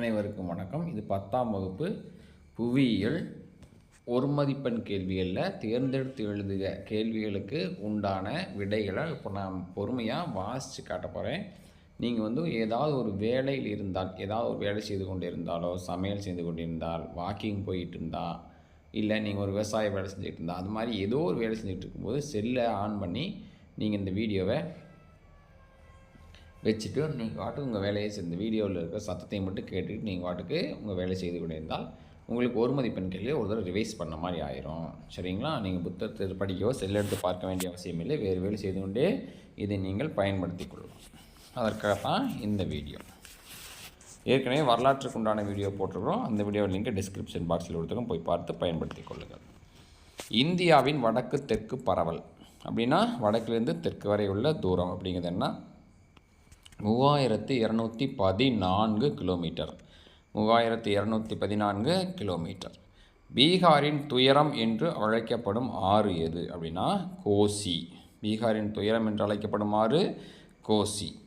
அனைவருக்கும் வணக்கம். இது பத்தாம் வகுப்பு புவியியல். ஒரு மதிப்பெண் கேள்விகளில் தேர்ந்தெடுத்து எழுதுக கேள்விகளுக்கு உண்டான விடைகளை இப்போ நான் பொறுமையாக வாசித்து காட்ட போகிறேன் நீங்கள் வந்து ஏதாவது ஒரு வேலையில் இருந்தால் ஏதாவது ஒரு வேலை செய்து கொண்டு இருந்தாலோ சமையல் செய்து கொண்டு இருந்தால் வாக்கிங் போயிட்டு இருந்தால் இல்லை நீங்கள் ஒரு விவசாய வேலை செஞ்சுட்டு இருந்தால் அது மாதிரி ஏதோ ஒரு வேலை செஞ்சுட்டு இருக்கும்போது செல்லை ஆன் பண்ணி நீங்கள் இந்த வீடியோவை வச்சுட்டு நீங்கள் வாட்டுக்கு உங்கள் வேலையை செய்~ இந்த வீடியோவில் இருக்கிற சத்தத்தையும் மட்டும் கேட்டுட்டு நீங்கள் வாட்டுக்கு உங்கள் வேலை செய்து கொண்டிருந்தால் உங்களுக்கு ஒரு மதிப்பெண் கேள்வியை ஒரு தடவை ரிவைஸ் பண்ண மாதிரி ஆயிரும். சரிங்களா? நீங்கள் புத்தகத்தை படிக்கவோ செல் எடுத்து பார்க்க வேண்டிய அவசியம் இல்லை. வேறு வேலை செய்து கொண்டே இதை நீங்கள் பயன்படுத்தி கொள்ளலாம். அதற்காகத்தான் இந்த வீடியோ. ஏற்கனவே வரலாற்றுக்கு உண்டான வீடியோ போட்டிருக்கிறோம். அந்த வீடியோ லிங்க் டிஸ்கிரிப்ஷன் பாக்ஸில் கொடுத்துருக்கோம் போய் பார்த்து பயன்படுத்திக் கொள்ளுங்கள். இந்தியாவின் வடக்கு தெற்கு பரவல். அப்படின்னா வடக்கிலிருந்து தெற்கு வரை உள்ள தூரம் அப்படிங்கிறது என்ன? மூவாயிரத்தி இரநூத்தி பதினான்கு கிலோமீட்டர். மூவாயிரத்தி இரநூத்தி பதினான்கு கிலோமீட்டர். பீகாரின் துயரம் என்று அழைக்கப்படும் ஆறு எது அப்படின்னா கோசி. பீகாரின் துயரம் என்று அழைக்கப்படும் ஆறு கோசி.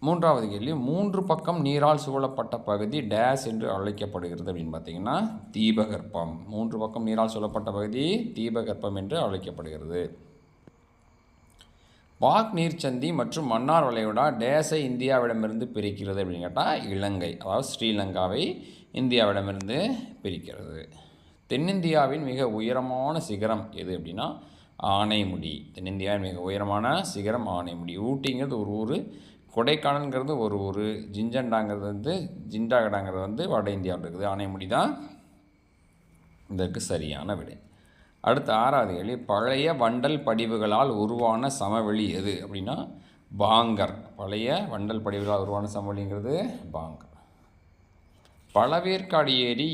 மூன்றாவது கேள்வி மூன்று பக்கம் நீரால் சூழப்பட்ட பகுதி டேஸ் என்று அழைக்கப்படுகிறது அப்படின்னு பார்த்தீங்கன்னா தீபகற்பம். மூன்று பக்கம் நீரால் சூழப்பட்ட பகுதி தீபகற்பம் என்று அழைக்கப்படுகிறது. பாக் நீர்ச்சந்தி மற்றும் மன்னார் வளைகுடா டேசை இந்தியாவிடமிருந்து பிரிக்கிறது அப்படின்னு கேட்டால் இலங்கை அதாவது ஸ்ரீலங்காவை இந்தியாவிடமிருந்து பிரிக்கிறது. தென்னிந்தியாவின் மிக உயரமான சிகரம் எது அப்படின்னா ஆனைமுடி. தென்னிந்தியாவின் மிக உயரமான சிகரம் ஆனைமுடி. ஊட்டிங்கிறது ஒரு ஊர் கொடைக்கானல்ங்கிறது ஒரு ஊர் ஜிஞ்சண்டாங்கிறது வந்து ஜிண்டாகடாங்கிறது வந்து வட இந்தியாவில் இருக்குது. ஆனைமுடி தான் இதற்கு சரியான விடை. அடுத்த ஆறாவது கேள்வி பழைய வண்டல் படிவுகளால் உருவான சமவெளி எது? அப்படின்னா பாங்கர். பழைய வண்டல் படிவுகளால் உருவான சமவெளிங்கிறது பாங்கர். பழவேற்காடு ஏரி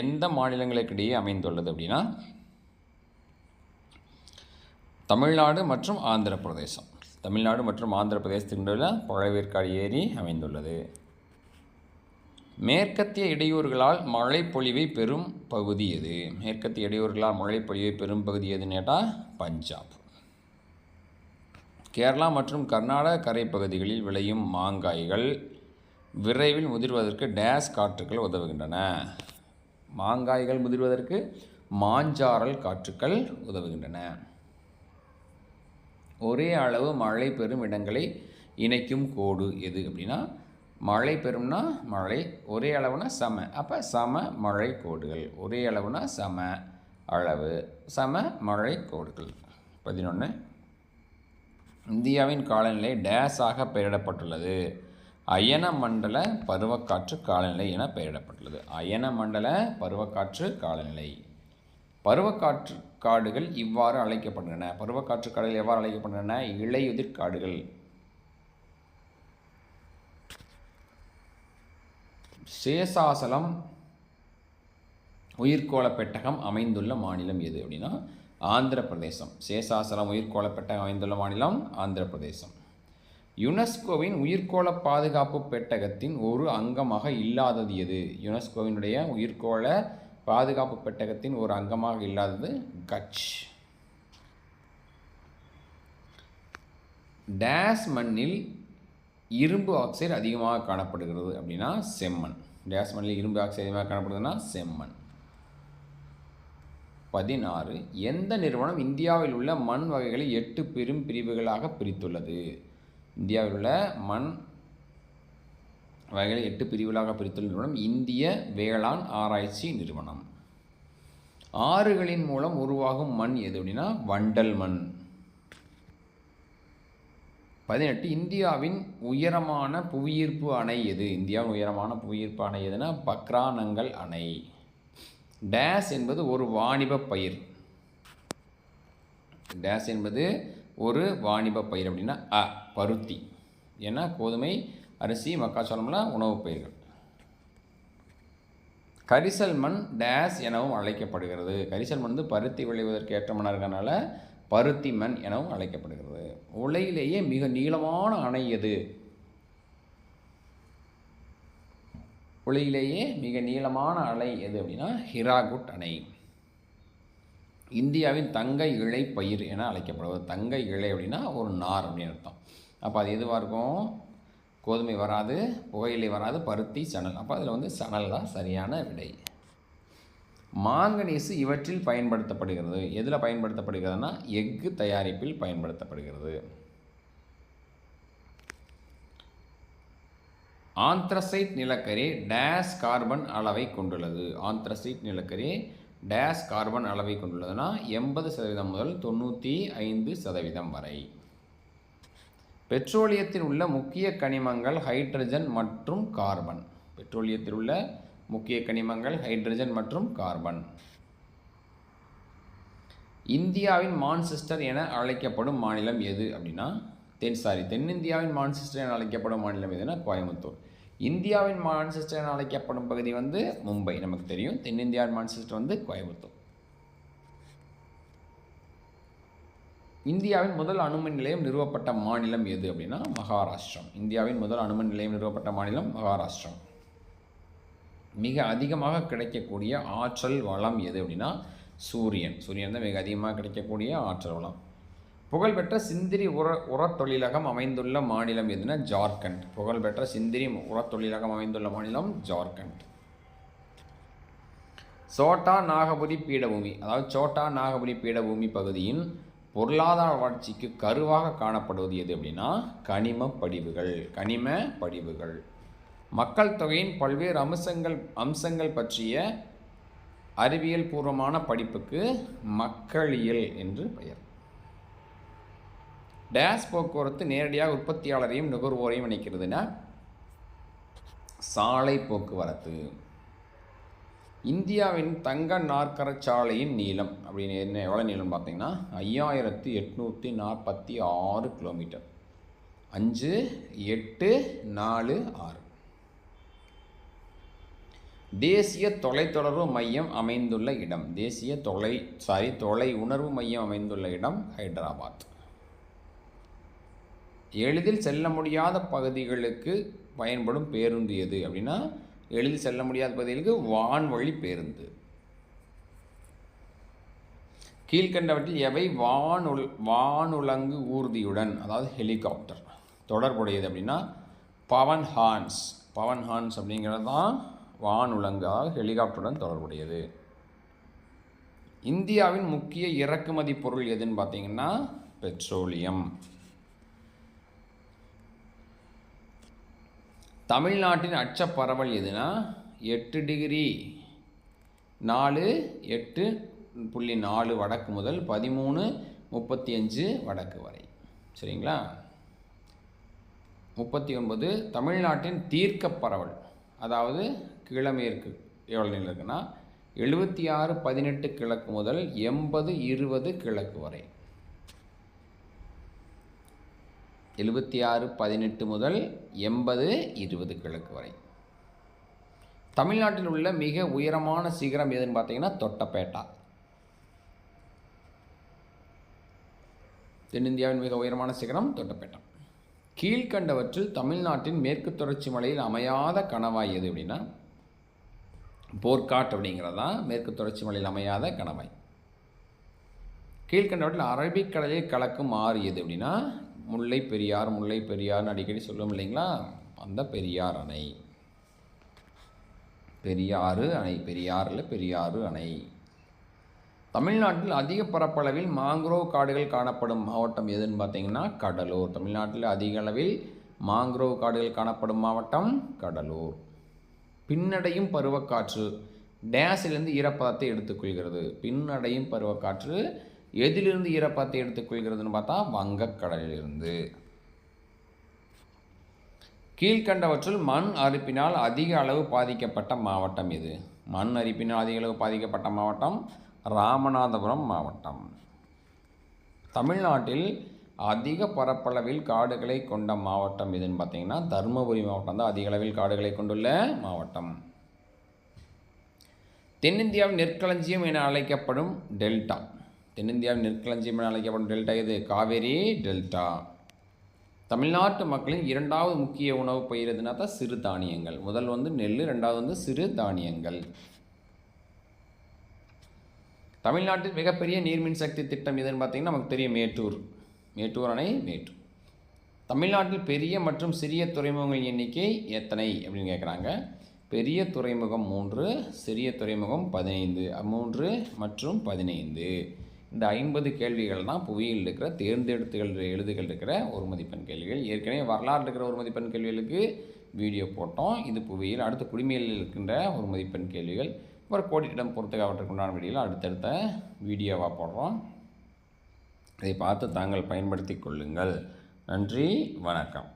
எந்த மாநிலங்களுக்கிடையே அமைந்துள்ளது அப்படின்னா தமிழ்நாடு மற்றும் ஆந்திர பிரதேசம் தமிழ்நாடு மற்றும் ஆந்திர பிரதேசத்தின் பழவேற்காடு ஏரி அமைந்துள்ளது. மேற்கத்திய இடையூறுகளால் மழை பொழிவை பெறும் பகுதி எது? மேற்கத்திய இடையூறுகளால் மழை பொழிவை பெறும் பகுதி எதுன்னு கேட்டால் பஞ்சாப். கேரளா மற்றும் கர்நாடக கரைப்பகுதிகளில் விளையும் மாங்காய்கள் விரைவில் முதிர்வதற்கு டேஸ் காற்றுக்கள் உதவுகின்றன. மாங்காய்கள் முதிர்வதற்கு மாஞ்சாரல் காற்றுக்கள் உதவுகின்றன. ஒரே அளவு மழை பெறும் இடங்களை இணைக்கும் கோடு எது அப்படின்னா மழை பெறும்னா மழை ஒரே அளவுனா சம. அப்போ சம மழை கோடுகள் ஒரே அளவுனா சம அளவு சம மழை கோடுகள். பதினொன்று இந்தியாவின் காலநிலை டேஸாக பெயரிடப்பட்டுள்ளது. அயன மண்டல பருவக்காற்று காலநிலை என பெயரிடப்பட்டுள்ளது. அயன மண்டல பருவக்காற்று காலநிலை. பருவக்காற்று காடுகள் இவ்வாறு அழைக்கப்படுகின்றன. பருவக்காற்று காடுகள் எவ்வாறு அழைக்கப்படுகின்றன? இலையுதிர் காடுகள். சேசாசலம் உயிர்கோளப்பெட்டகம் அமைந்துள்ள மாநிலம் எது அப்படின்னா ஆந்திர பிரதேசம் சேசாசலம் உயிர்கோளப்பெட்டகம் அமைந்துள்ள மாநிலம் ஆந்திர பிரதேசம் யுனெஸ்கோவின் உயிர்கோள பாதுகாப்பு பெட்டகத்தின் ஒரு அங்கமாக இல்லாதது எது? யுனெஸ்கோவினுடைய உயிர்கோள பாதுகாப்பு பெட்டகத்தின் ஒரு அங்கமாக இல்லாதது கட்ச். டேஸ் மண்ணில் இரும்பு ஆக்சைடு அதிகமாக காணப்படுகிறது அப்படின்னா செம்மண். டேஸ் மண்ணில் இரும்பு ஆக்சைடு அதிகமாக காணப்படுதுன்னா செம்மண். பதினாறு எந்த நிறுவனம் இந்தியாவில் உள்ள மண் வகைகளை எட்டு பெரும் பிரிவுகளாக பிரித்துள்ளது? இந்தியாவில் உள்ள மண் வகைகளை எட்டு பிரிவுகளாக பிரித்துள்ள நிறுவனம் இந்திய வேளாண் ஆராய்ச்சி நிறுவனம். ஆறுகளின் மூலம் உருவாகும் மண் எது அப்படின்னா வண்டல் மண். பதினெட்டு இந்தியாவின் உயரமான புவியீர்ப்பு அணை எது? இந்தியாவின் உயரமான புவியீர்ப்பு அணை எதுனா பக்ரானங்கள் அணை. டேஸ் என்பது ஒரு வாணிப பயிர். டேஸ் என்பது ஒரு வாணிப பயிர் அப்படின்னா அ பருத்தி. ஏன்னா கோதுமை அரிசி மக்காச்சோளம்லாம் உணவுப் பயிர்கள். கரிசல் மண் டேஸ் எனவும் அழைக்கப்படுகிறது. கரிசல் மண் வந்து பருத்தி விளைவதற்கு ஏற்ற மண்ணாக இருக்கிறதுனால பருத்தி மண் எனவும் அழைக்கப்படுகிறது. உலகிலேயே மிக நீளமான அணை எது? உலகிலேயே மிக நீளமான அணை எது அப்படின்னா ஹிராகுட் அணை. இந்தியாவின் தங்க இழை பயிர் என அழைக்கப்படுவது. தங்க இழை அப்படின்னா ஒரு நார் அப்படின்னு அர்த்தம். அப்போ அது எதுவாக இருக்கும்? கோதுமை வராது புகையிலை வராது பருத்தி சணல். அப்போ அதில் வந்து சணல் தான் சரியான விடை. மாங்கனீசு இவற்றில் பயன்படுத்தப்படுகிறது. எதில் பயன்படுத்தப்படுகிறதுனா எஃகு தயாரிப்பில் பயன்படுத்தப்படுகிறது. ஆந்த்ரசைட் நிலக்கரி டேஸ் கார்பன் அளவை கொண்டுள்ளது. ஆந்த்ரசைட் நிலக்கரி டேஸ் கார்பன் அளவை கொண்டுள்ளதுன்னா எண்பது சதவீதம் முதல் தொண்ணூற்றி ஐந்து சதவீதம் வரை. பெட்ரோலியத்தில் உள்ள முக்கிய கனிமங்கள் ஹைட்ரஜன் மற்றும் கார்பன். பெட்ரோலியத்தில் உள்ள முக்கிய கனிமங்கள் ஹைட்ரஜன் மற்றும் கார்பன் இந்தியாவின் மான்செஸ்டர் என அழைக்கப்படும் மாநிலம் எது அப்படின்னா தென் சாரி தென்னிந்தியாவின் மான்செஸ்டர் என அழைக்கப்படும் மாநிலம் எதுனா கோயம்புத்தூர். இந்தியாவின் மான்செஸ்டர் என அழைக்கப்படும் பகுதி வந்து மும்பை நமக்கு தெரியும். தென்னிந்தியாவின் மான்செஸ்டர் வந்து கோயம்புத்தூர். இந்தியாவின் முதல் அணுமின் நிலையம் நிறுவப்பட்ட மாநிலம் எது அப்படின்னா மகாராஷ்டிரம். இந்தியாவின் முதல் அணுமின் நிலையம் நிறுவப்பட்ட மாநிலம் மகாராஷ்டிரம். மிக அதிகமாக கிடைக்கக்கூடிய ஆற்றல் வளம் எது அப்படின்னா சூரியன். சூரியன் தான் மிக அதிகமாக கிடைக்கக்கூடிய ஆற்றல் வளம். புகழ்பெற்ற சிந்திரி உர உரத்தொழிலகம் அமைந்துள்ள மாநிலம் எதுனா ஜார்க்கண்ட். புகழ்பெற்ற சிந்திரி உரத்தொழிலகம் அமைந்துள்ள மாநிலம் ஜார்க்கண்ட். சோட்டா நாகபுரி பீடபூமி. அதாவது சோட்டா நாகபுரி பீடபூமி பகுதியின் பொருளாதார வளர்ச்சிக்கு கருவாக காணப்படுவது எது அப்படின்னா கனிம படிவுகள். கனிம படிவுகள். மக்கள் தொகையின் பல்வேறு அம்சங்கள் அம்சங்கள் பற்றிய அறிவியல் பூர்வமான படிப்புக்கு மக்களியல் என்று பெயர். டேஸ் போக்குவரத்து நேரடியாக உற்பத்தியாளரையும் நுகர்வோரையும் இணைக்கிறதுனா சாலை போக்குவரத்து. இந்தியாவின் தங்க நாற்கரச்சாலையின் நீளம் அப்படின்னு என்ன எவ்வளோ நீளம் பார்த்தீங்கன்னா ஐயாயிரத்தி எட்நூற்றி நாற்பத்தி ஆறு கிலோமீட்டர். அஞ்சு எட்டு நாலு ஆறு. தேசிய தொலைத்தொடர்பு மையம் அமைந்துள்ள இடம். தேசிய தொலை சாரி தொலை உணர்வு மையம் அமைந்துள்ள இடம் ஹைதராபாத். எளிதில் செல்ல முடியாத பகுதிகளுக்கு பயன்படும் பேருந்து எது அப்படின்னா எளிதில் செல்ல முடியாத பகுதிகளுக்கு வான்வழி பேருந்து. கீழ்கண்டவற்றில் எவை? வானுல் வானுலங்கு ஊர்தியுடன் அதாவது ஹெலிகாப்டர். தொடர்புடையது அப்படின்னா பவன் ஹான்ஸ். பவன் ஹான்ஸ் அப்படிங்கிறது தான் வானுலங்கு ஹெலிகாப்டருடன் தொடர்புடையது. இந்தியாவின் முக்கிய இறக்குமதி பொருள் எதுன்னு பார்த்தீங்கன்னா பெட்ரோலியம். தமிழ்நாட்டின் அச்ச பரவல் எதுனா எட்டு டிகிரி நாலு எட்டு புள்ளி நாலு வடக்கு முதல் பதிமூணு முப்பத்தி அஞ்சு வடக்கு வரை. சரிங்களா? முப்பத்தி ஒன்பது தமிழ்நாட்டின் தீர்க்க பரவல். அதாவது கிழமேற்கு எவ்வளோ நிலை இருக்குன்னா எழுபத்தி ஆறு பதினெட்டு கிழக்கு முதல் எண்பது இருபது கிழக்கு வரை. எழுபத்தி ஆறு பதினெட்டு முதல் எண்பது இருபது கிழக்கு வரை. தமிழ்நாட்டில் உள்ள மிக உயரமான சிகரம் எதுன்னு பார்த்தீங்கன்னா தொட்டப்பேட்டா. தென்னிந்தியாவின் மிக உயரமான சிகரம் தொட்டப்பேட்டா. கீழ்கண்டவற்றில் தமிழ்நாட்டின் மேற்கு தொடர்ச்சி மலையில் அமையாத கணவாய் எது அப்படின்னா போர்க்காட் அப்படிங்கிறது தான் மேற்கு தொடர்ச்சி மலையில் அமையாத கணவாய். கீழ்கண்டவற்றில் அரபிக்கடலில் கலக்கும் ஆறு எது அப்படின்னா முல்லை பெரியார் முல்லை பெரியார்னு அடிக்கடி சொல்லுவோம் இல்லைங்களா? அந்த பெரியார் அணை. பெரியாறு அணை பெரியாறில் பெரியாறு அணை. தமிழ்நாட்டில் அதிக பரப்பளவில் மாங்க்ரோவ் காடுகள் காணப்படும் மாவட்டம் எதுன்னு பார்த்தீங்கன்னா கடலூர். தமிழ்நாட்டில் அதிக அளவில் மாங்க்ரோவ் காடுகள் காணப்படும் மாவட்டம் கடலூர். பின்னடையும் பருவக்காற்று டேஸிலிருந்து ஈரப்பதத்தை எடுத்துக்கொள்கிறது. பின்னடையும் பருவக்காற்று எதிலிருந்து ஈரப்பதத்தை எடுத்துக்கொள்கிறதுன்னு பார்த்தா வங்கக்கடலிலிருந்து. கீழ்கண்டவற்றில் மண் அரிப்பினால் அதிக அளவு பாதிக்கப்பட்ட மாவட்டம் இது மண் அரிப்பினால் அதிக அளவு பாதிக்கப்பட்ட மாவட்டம் ராமநாதபுரம் மாவட்டம். தமிழ்நாட்டில் அதிக பரப்பளவில் காடுகளை கொண்ட மாவட்டம் எதுன்னு பார்த்தீங்கன்னா தருமபுரி மாவட்டம் தான் அதிக அளவில் காடுகளை கொண்டுள்ள மாவட்டம். தென்னிந்தியாவின் நெற்களஞ்சியம் என அழைக்கப்படும் டெல்டா. தென்னிந்தியாவின் நெற்களஞ்சியம் என அழைக்கப்படும் டெல்டா எது? காவேரி டெல்டா. தமிழ்நாட்டு மக்களின் இரண்டாவது முக்கிய உணவு பயிர் எதுனா தான் சிறு தானியங்கள். முதல் வந்து நெல் ரெண்டாவது வந்து சிறு தானியங்கள். தமிழ்நாட்டில் மிகப்பெரிய நீர்மின் சக்தி திட்டம் எதுன்னு பார்த்தீங்கன்னா நமக்கு தெரியும் மேட்டூர். மேட்டூர் அணை மேட்டூர். தமிழ்நாட்டில் பெரிய மற்றும் சிறிய துறைமுகங்கள் எண்ணிக்கை எத்தனை அப்படின்னு கேட்குறாங்க. பெரிய துறைமுகம் மூன்று சிறிய துறைமுகம் பதினைந்து மூன்று மற்றும் பதினைந்து. இந்த ஐம்பது கேள்விகள் தான் புவியில் இருக்கிற தேர்ந்தெடுத்துகள் எழுதுகள் இருக்கிற ஒரு மதிப்பெண் கேள்விகள். ஏற்கனவே வரலாறு இருக்கிற ஒரு மதிப்பெண் கேள்விகளுக்கு வீடியோ போட்டோம். இது புவியில் அடுத்த குடிமையில் இருக்கின்ற ஒரு மதிப்பெண் கேள்விகள். ஒரு கோடியிடம் பொறுத்து அவற்றுக்குண்டான வீடியோவில் அடுத்தடுத்த வீடியோவாக போடுறோம். இதை பார்த்து தாங்கள் பயன்படுத்தி கொள்ளுங்கள். நன்றி வணக்கம்.